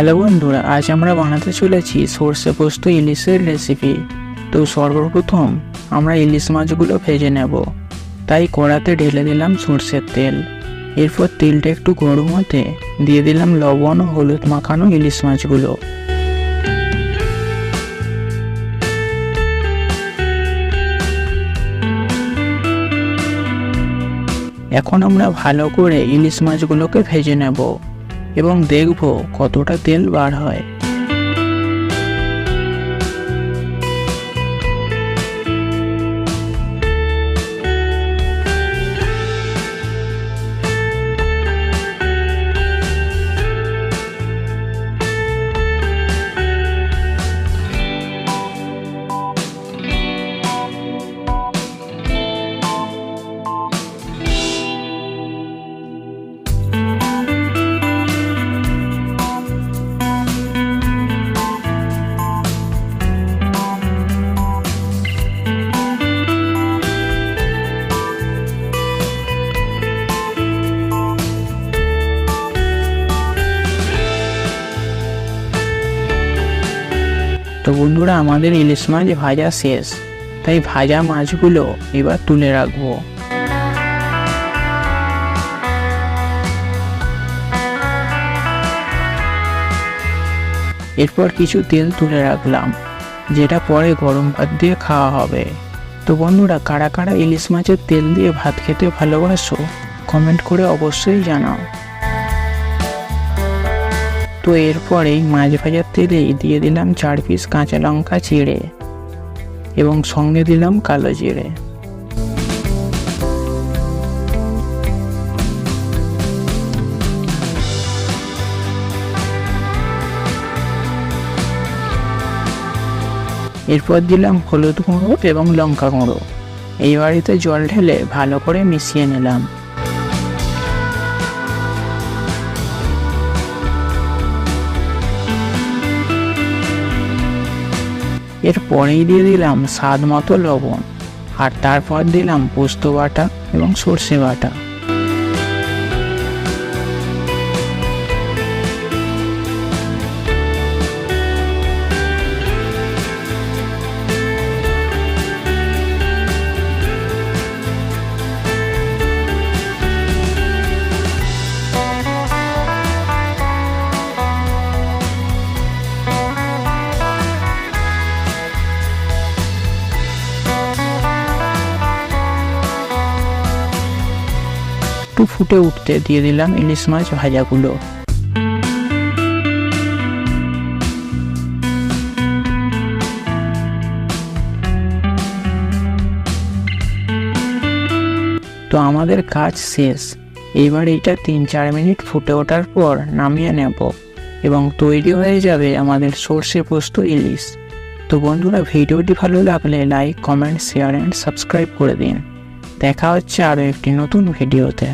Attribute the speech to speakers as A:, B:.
A: Hello বন্ধুরা, আজ আমরা বানাতে চলেছি সর্ষে পোস্ত ইলিশের রেসিপি তো সর্বপ্রথম আমরা ইলিশ মাছগুলো ভেজে নেব। তাই কড়াতে ঢেলে দিলাম সর্ষের তেল। এরপর তেলটা একটু গরম হতে দিয়ে দিলাম লবণ ও হলুদ মাখানো ইলিশ মাছগুলো। এখন আমরা ভালো করে ইলিশ মাছগুলোকে ভেজে নেব। এবং দেখব কতটা তেল বার হয়। তো বন্ধুরা, আমাদের ইলিশ মাছ ভাজা শেষ। তাই ভাজা মাছগুলো এবার তুলে রাখব। এরপর কিছু তেল তুলে রাখলাম, যেটা পরে গরম ভাত দিয়ে খাওয়া হবে। তো বন্ধুরা, কারা কারা ইলিশ মাছের তেল দিয়ে ভাত খেতে ভালোবাসো, কমেন্ট করে অবশ্যই জানাও। তো এরপরেই মাছ ভাজার তেলেই দিয়ে দিলাম চার পিস কাঁচা লঙ্কা চিড়ে এবং সঙ্গে দিলাম কালো জিরে। এরপর দিলাম হলুদ গুঁড়ো এবং লঙ্কা গুঁড়ো। এই বাড়িতে জল ঢেলে ভালো করে মিশিয়ে নিলাম। এর পরেই দিয়ে দিলাম স্বাদ মতো লবণ আর তারপর দিলাম পোস্ত বাটা এবং সর্ষে বাটা। একটু ফুটে উঠতে দিয়ে দিলাম ইলিশ মাছ ভাজাগুলো। তো আমাদের কাজ শেষ। এবার এটা তিন চার মিনিট ফুটে ওঠার পর নামিয়ে নেব এবং তৈরি হয়ে যাবে আমাদের সর্ষে পোস্ত ইলিশ। তো বন্ধুরা, ভিডিওটি ভালো লাগলে like, comment, share and subscribe করে দিন। দেখা হচ্ছে আরও একটি নতুন ভিডিওতে।